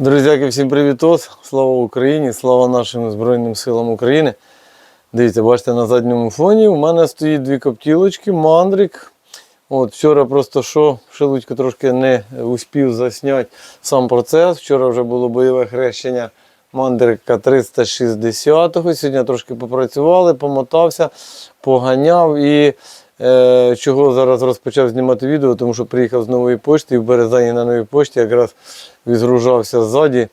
Друзяки, всім привітос! Слава Україні! Слава нашим Збройним силам України! Дивіться, бачите, на задньому фоні у мене стоїть дві коптілочки, мандрик. От, Вчора просто що, Шелудько трошки не успів засняти сам процес. Вчора вже було бойове хрещення мандрика 360-го. Сьогодні трошки попрацювали, помотався, поганяв і чого зараз розпочав знімати відео, тому що приїхав з нової пошти і в Березані на новій пошті якраз відгружався ззаді.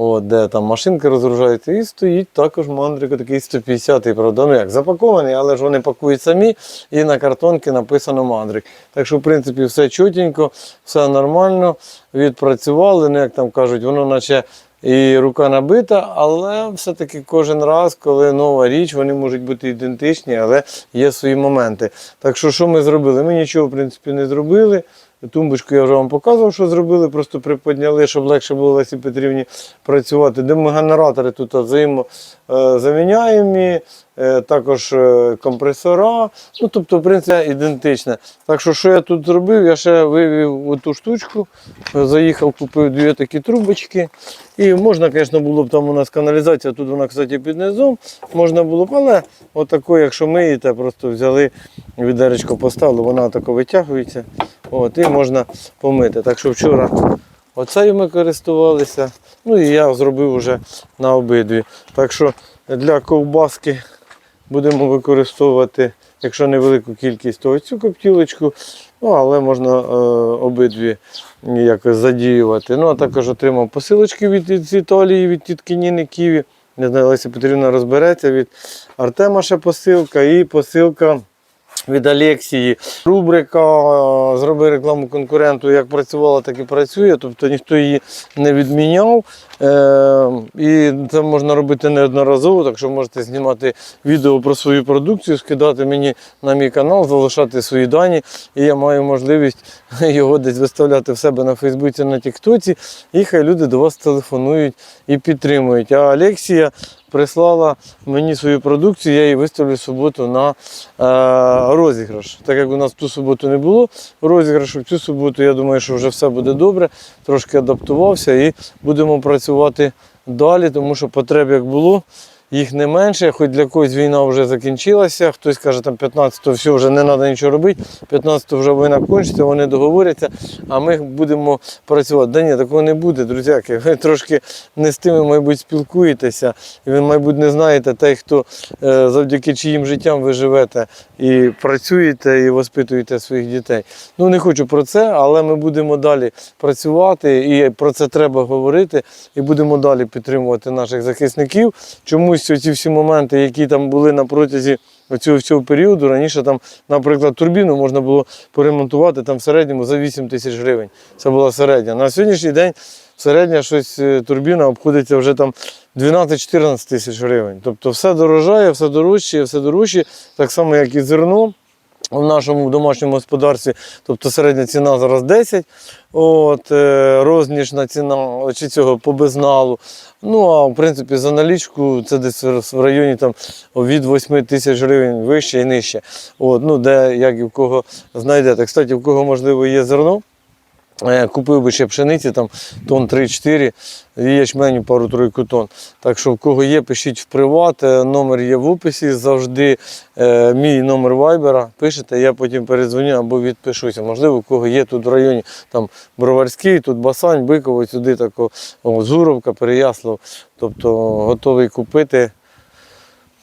От, де там машинки розгружаються, і стоїть також мандрик такий 150-й, правда, ну як запакований, але ж вони пакують самі, і на картонці написано мандрик. Так що, в принципі, все чутенько, все нормально, відпрацювали, ну як там кажуть, воно наче і рука набита, але все-таки кожен раз, коли нова річ, вони можуть бути ідентичні, але є свої моменти. Так що, що ми зробили? Ми нічого, в принципі, не зробили. Тумбочку я вже вам показував, що зробили, просто приподняли, щоб легше було Лесі Петрівні працювати. Димогенератори тут взаємозаміняємі, е, також е, компресора. Ну, тобто, в принципі, ідентичне. Так що, що я тут зробив? Я ще вивів оту штучку, е, заїхав, купив дві такі трубочки. І можна, звісно, було б там у нас каналізація, тут вона, кстати, під низом. Можна було б, але отако, якщо миєте, просто взяли відеречко поставили, вона тако витягується. От, і можна помити. Так що вчора оцею ми користувалися. Ну і я зробив вже на обидві. Так що для ковбаски будемо використовувати, якщо невелику кількість, то цю коптілочку, ну, але можна е, обидві якось задіювати. Ну, а також отримав посилочки від, Італії, від тітки Ніни Ківі. Не знаю, Леся Петрівна розбереться від Артема ще посилка і посилка від Алексії. Рубрика е, Зроби рекламу конкуренту як працювала, так і працює. Тобто ніхто її не відміняв. Е, і це можна робити неодноразово, так що можете знімати відео про свою продукцію, скидати мені на мій канал, залишати свої дані. І я маю можливість його десь виставляти в себе на Фейсбуці, на Тіктоці. І хай люди до вас телефонують і підтримують. А Алексія прислала мені свою продукцію, я її виставлю в суботу на е, розіграш. Так як у нас ту суботу не було розіграшу, в цю суботу я думаю, що вже все буде добре, трошки адаптувався і будемо працювати далі, тому що потреб як було. Їх не менше, хоч для когось війна вже закінчилася. Хтось каже, там 15-го все вже не треба нічого робити, 15-го вже війна кончиться, вони договоряться, а ми будемо працювати. Да ні, такого не буде, друзяки. Ви трошки не з тими, мабуть, спілкуєтеся, і ви, мабуть, не знаєте тих, хто е, завдяки чиїм життям ви живете і працюєте, і воспитуєте своїх дітей. Ну не хочу про це, але ми будемо далі працювати, і про це треба говорити. І будемо далі підтримувати наших захисників. Чомусь ці всі моменти, які там були на протязі цього всього періоду, раніше там, наприклад, турбіну можна було поремонтувати там в середньому за 8 тисяч гривень. Це була середня. На сьогоднішній день середня щось е, турбіна обходиться вже там 12-14 тисяч гривень. Тобто все дорожає, все дорожче, все дорожче, так само, як і зерно. В нашому домашньому господарстві, тобто середня ціна зараз 10, от, е, розніжна ціна чи цього по безналу. Ну а в принципі за налічку це десь в районі там, від 8 тисяч гривень вище і нижче. От, ну, де як і в кого знайдете. Кстати, в кого можливо є зерно. Е, Купив би ще пшениці, там тон 3-4, і ячменю пару-тройку тонн. Так що в кого є, пишіть в приват, е, номер є в описі, завжди е, мій номер вайбера. Пишете, я потім передзвоню або відпишуся. Можливо, у кого є тут в районі там Броварський, тут Басань, Биково, сюди тако, о, Зуровка, Переяслав. Тобто готовий купити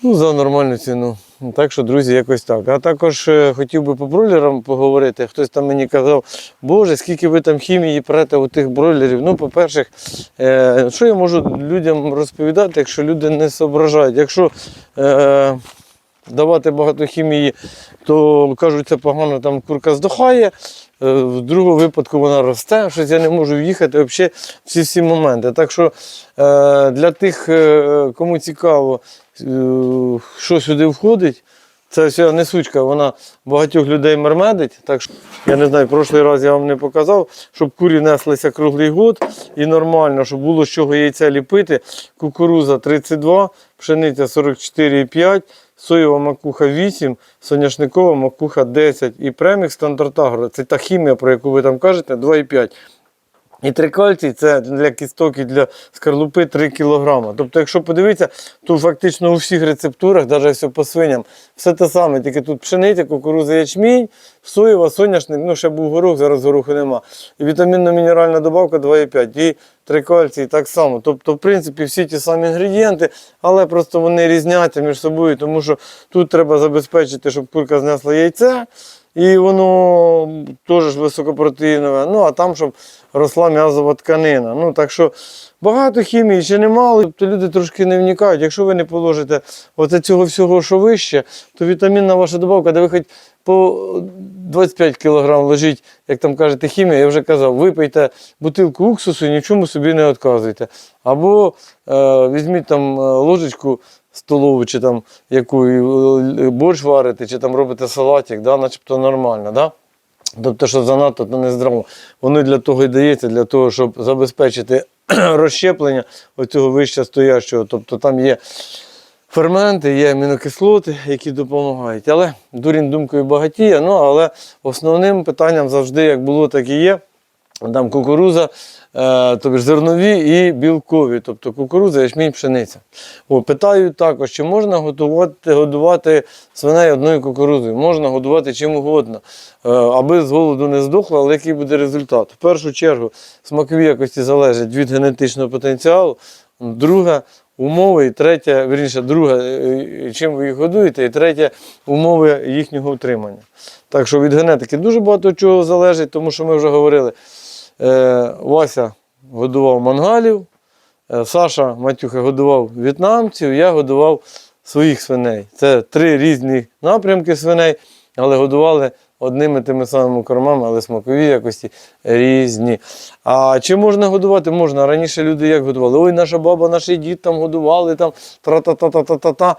ну, за нормальну ціну. Ну, Так що, друзі, якось так. А також е, хотів би по бройлерам поговорити. Хтось там мені казав, Боже, скільки ви там хімії прете у тих бройлерів. Ну, по-перше, е, що я можу людям розповідати, якщо люди не соображають? Якщо е, давати багато хімії, то кажуть, це погано, там курка здохає. Е, В другому випадку вона росте, щось я не можу в'їхати. Взагалі всі всі моменти. Так що е, для тих, е, кому цікаво, що сюди входить, це вся несучка, вона багатьох людей мермедить. Так що я не знаю, прошлий раз я вам не показав, щоб курі неслися круглий год і нормально, щоб було з чого яйця ліпити. Кукуруза 32, пшениця 44,5, соєва макуха 8, соняшникова макуха 10 і премікс Стандартагро. Це та хімія, про яку ви там кажете, 2,5. І трикальцій це для кісток і для скорлупи 3 кг. Тобто, якщо подивитися, то фактично у всіх рецептурах, навіть по свиням, все те саме, тільки тут пшениця, кукуруза, ячмінь, соєва, соняшник, ну ще був горох, зараз гороху нема. І вітамінно-мінеральна добавка 2,5. І трикальцій так само. Тобто, в принципі, всі ті самі інгредієнти, але просто вони різняться між собою, тому що тут треба забезпечити, щоб курка знесла яйце. І воно теж високопротеїнове. Ну, а там, щоб росла м'язова тканина. Ну, так що багато хімії ще немало, тобто люди трошки не вникають. Якщо ви не положите оце цього всього, що вище, то вітамінна ваша добавка, де ви хоч по 25 кг лежить, як там кажете, хімія, я вже казав, випийте бутилку уксусу і нічому собі не відказуйте. Або е, візьміть там е, ложечку столову, чи там яку е, борщ варите, чи там робите салатик, да, начебто нормально. Да? Тобто, що занадто то не здраво. Воно для того і дається, для того, щоб забезпечити розщеплення оцього вище стоячого. Тобто там є ферменти, є амінокислоти, які допомагають. Але дурінь думкою багатіє. Ну, але основним питанням завжди, як було, так і є. Там кукуруза, тобто зернові і білкові, тобто кукуруза, ячмінь, пшениця. О, питають також, чи можна готувати, годувати свиней одною кукурузою? Можна годувати чим угодно, е, аби з голоду не здохло, але який буде результат? В першу чергу смакові якості залежать від генетичного потенціалу. Друге умови, і третє, вірніше, друге, е, чим ви їх годуєте, і третє умови їхнього утримання. Так що від генетики дуже багато чого залежить, тому що ми вже говорили. Е, Вася годував мангалів, е, Саша Матюха годував в'єтнамців, я годував своїх свиней. Це три різні напрямки свиней, але годували одними тими самими кормами, але смакові якості різні. А чи можна годувати? Можна. Раніше люди як годували? Ой, наша баба, наш дід там годували, там тра-та-та-та-та-та.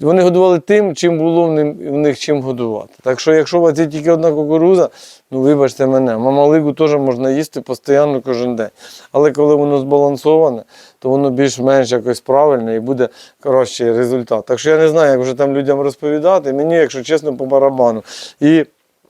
Вони годували тим, чим було в них чим годувати. Так що, якщо у вас є тільки одна кукуруза, ну вибачте мене, мамалигу теж можна їсти постійно кожен день. Але коли воно збалансоване, то воно більш-менш якось правильне і буде кращий результат. Так що я не знаю, як вже там людям розповідати. Мені, якщо чесно, по барабану. І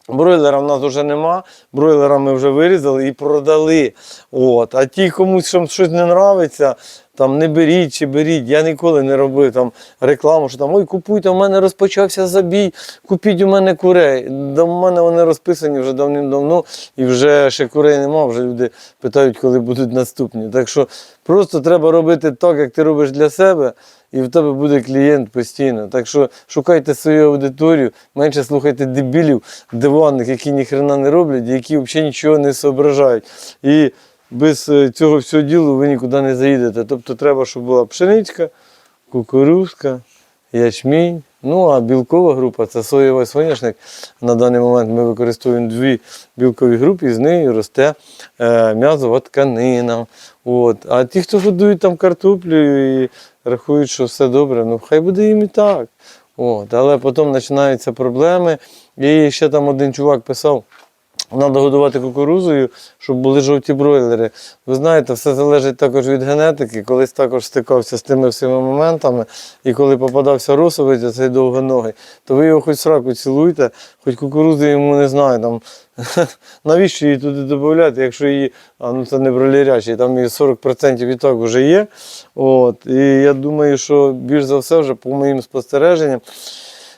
Бройлера в нас вже нема, бройлера ми вже вирізали і продали. От. А ті, комусь щось не нравиться, там не беріть чи беріть. Я ніколи не робив там рекламу, що там ой, купуйте, у мене розпочався забій, купіть у мене курей. У мене вони розписані вже давним-давно, і вже ще курей нема, вже люди питають, коли будуть наступні. Так що просто треба робити так, як ти робиш для себе. І в тебе буде клієнт постійно. Так що шукайте свою аудиторію, менше слухайте дебілів, диванних, які ніхрена не роблять, які взагалі нічого не соображають. І без е, цього всього ділу ви нікуди не заїдете. Тобто треба, щоб була пшеничка, кукурузка, ячмінь. Ну а білкова група це соєвий соняшник. На даний момент ми використовуємо дві білкові групи, і з нею росте е, м'язова тканина. От. А ті, хто годують там картоплю і рахують, що все добре, ну хай буде їм і так. От. Але потім починаються проблеми. І ще там один чувак писав. Треба годувати кукурузою, щоб були жовті бройлери. Ви знаєте, все залежить також від генетики. Колись також стикався з тими всіма моментами, і коли попадався росовець, цей довгоногий, то ви його хоч сраку цілуйте, хоч кукурудзу йому не знаю. Там, навіщо її туди додати, якщо її, а ну це не бройлерячий, там її 40% і так вже є. От, і я думаю, що більш за все, вже по моїм спостереженням.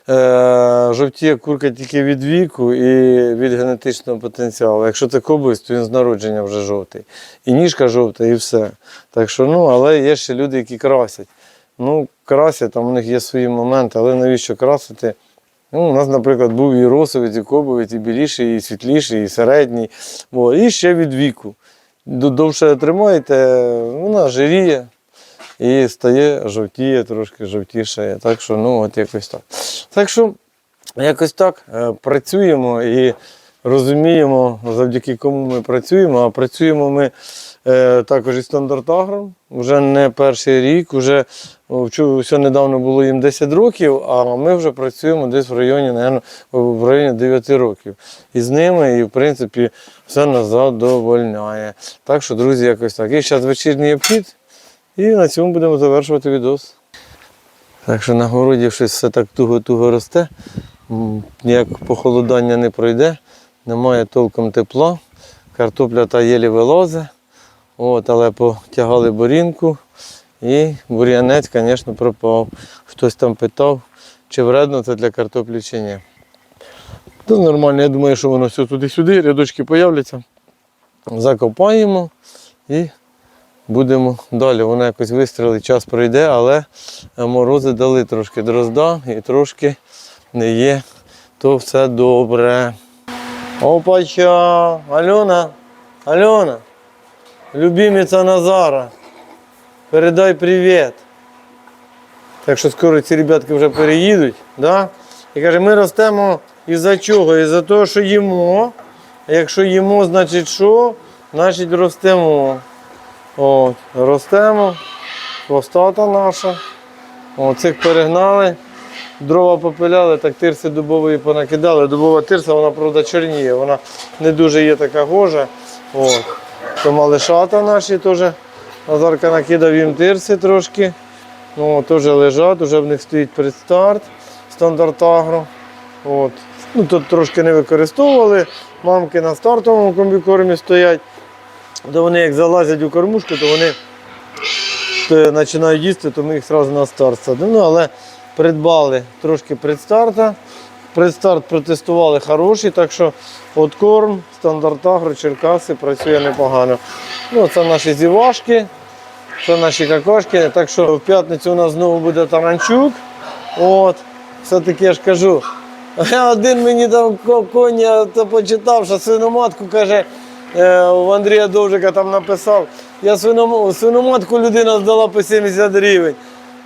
Е, жовтіє курка тільки від віку і від генетичного потенціалу. Якщо це кобусь, то він з народження вже жовтий. І ніжка жовта, і все. Так що, ну, але є ще люди, які красять. Ну, красять, там у них є свої моменти, але навіщо красити? Ну, у нас, наприклад, був і росовець, і кобовець, і біліший, і світліший, і середній. О, і ще від віку. Довше тримаєте, вона жиріє і стає жовтіє, трошки жовтішає. Так що, ну, от якось так. Так що, якось так е, працюємо і розуміємо, завдяки кому ми працюємо. А працюємо ми е, також із стандартагром. Вже не перший рік, вже все недавно було їм 10 років, а ми вже працюємо десь в районі, наверно, в районі 9 років. І з ними, і в принципі, все нас задовольняє. Так що, друзі, якось так. І зараз вечірній обхід. І на цьому будемо завершувати відос. Так що на городі щось все так туго-туго росте, ніяк похолодання не пройде, немає толком тепла, картопля та єлі вилозе. От, але потягали борінку і бур'янець, звісно, пропав. Хтось там питав, чи вредно це для картоплі чи ні. То нормально, я думаю, що воно все туди-сюди, рядочки появляться. Закопаємо і будемо далі. Воно якось вистрілить, час пройде, але морози дали трошки дрозда і трошки не є, то все добре. Опача, Альона, Альона, любимиця Назара, передай привіт. Так що скоро ці ребятки вже переїдуть. Да? І каже, ми ростемо із-за чого? Із-за того, що їмо. А якщо їмо, значить що? Значить ростемо. От, ростемо. Хвостата наша. О, цих перегнали. Дрова попиляли, так тирси дубової понакидали. Дубова тирса, вона, правда, чорніє, вона не дуже є така гожа. От. То малишата наші теж. Назарка накидав їм тирси трошки. Ну, теж лежать, вже в них стоїть предстарт, стандарт агро. От. Ну, тут трошки не використовували. Мамки на стартовому комбікормі стоять. То вони як залазять у кормушку, то вони починають їсти, то ми їх одразу на старт садимо. Ну, але придбали трошки предстарта. Предстарт протестували хороший, так що от корм, стандарт агро, Черкаси працює непогано. Ну, це наші зівашки. Це наші какашки. Так що в п'ятницю у нас знову буде таранчук. От. Все-таки я ж кажу. Один мені ко- коня то почитав, що свиноматку каже, е, у Андрія Довжика там написав. Я свином- свиноматку людина здала по 70 гривень.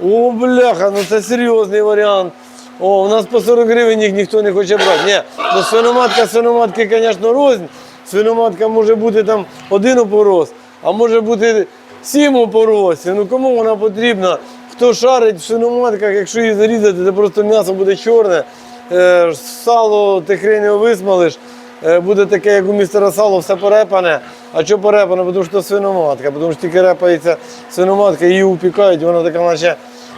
О, бляха, ну це серйозний варіант. О, у нас по 40 гривень їх ніхто не хоче брати. Ні, ну свиноматка, свиноматки, звісно, рознь. Свиноматка може бути там один опорос, а може бути сім опоросів. Ну кому вона потрібна? Хто шарить в свиноматках, якщо її зарізати, це просто м'ясо буде чорне. Е, сало ти хрень висмалиш, буде таке, як у містера сало, все порепане. А що порепане? Тому що свиноматка, тому що тільки репається свиноматка, її упікають, вона така наче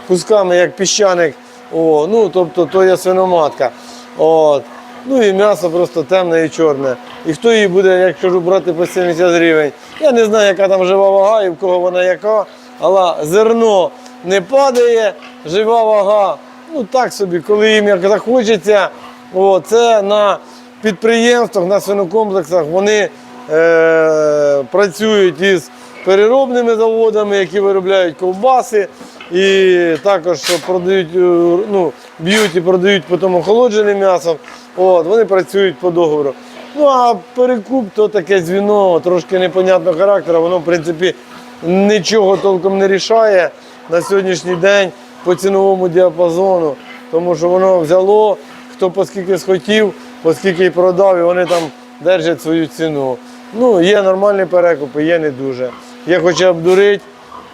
кусками, як піщаник. О, ну, тобто то є свиноматка. От. Ну і м'ясо просто темне і чорне. І хто її буде, як кажу, брати по 70 гривень. Я не знаю, яка там жива вага і в кого вона яка, але зерно не падає, жива вага. Ну так собі, коли їм як захочеться, о, це на підприємствах, на свинокомплексах вони е, працюють із переробними заводами, які виробляють ковбаси, і також продають, е, ну, б'ють і продають потім охолодженим м'ясом. От, вони працюють по договору. Ну а перекуп то таке дзвіно, трошки непонятного характеру, воно в принципі нічого толком не рішає на сьогоднішній день по ціновому діапазону, тому що воно взяло, хто поскільки схотів, поскільки й продав, і вони там держать свою ціну. Ну, є нормальні перекупи, є не дуже. Є хоче обдурити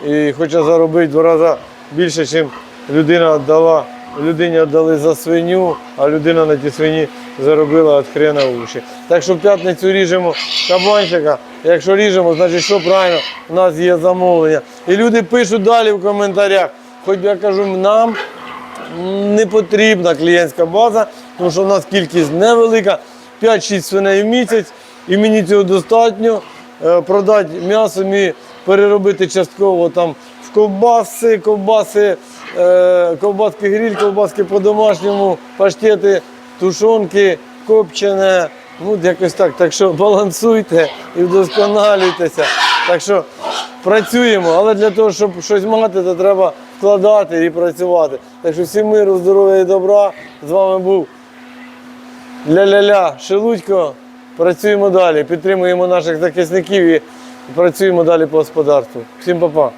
і хоче заробити два рази більше, ніж людина дала. Людині віддали за свиню, а людина на тій свині заробила від хрена уші. Так що в п'ятницю ріжемо кабанчика. Якщо ріжемо, значить що правильно, у нас є замовлення. І люди пишуть далі в коментарях. Хоч я кажу, нам не потрібна клієнтська база, тому що в нас кількість невелика, 5-6 свиней в місяць, і мені цього достатньо. Е, Продати м'ясо, мені переробити частково там в ковбаси, ковбаси, е, ковбаски гриль, ковбаски по-домашньому, паштети, тушонки, копчене. Ну, якось так. Так що балансуйте і вдосконалюйтеся. Так що працюємо, але для того, щоб щось мати, то треба вкладати і працювати. Так що всім миру, здоров'я і добра. З вами був Ля-ля-ля, Шелудько. Працюємо далі, підтримуємо наших захисників і працюємо далі по господарству. Всім па-па.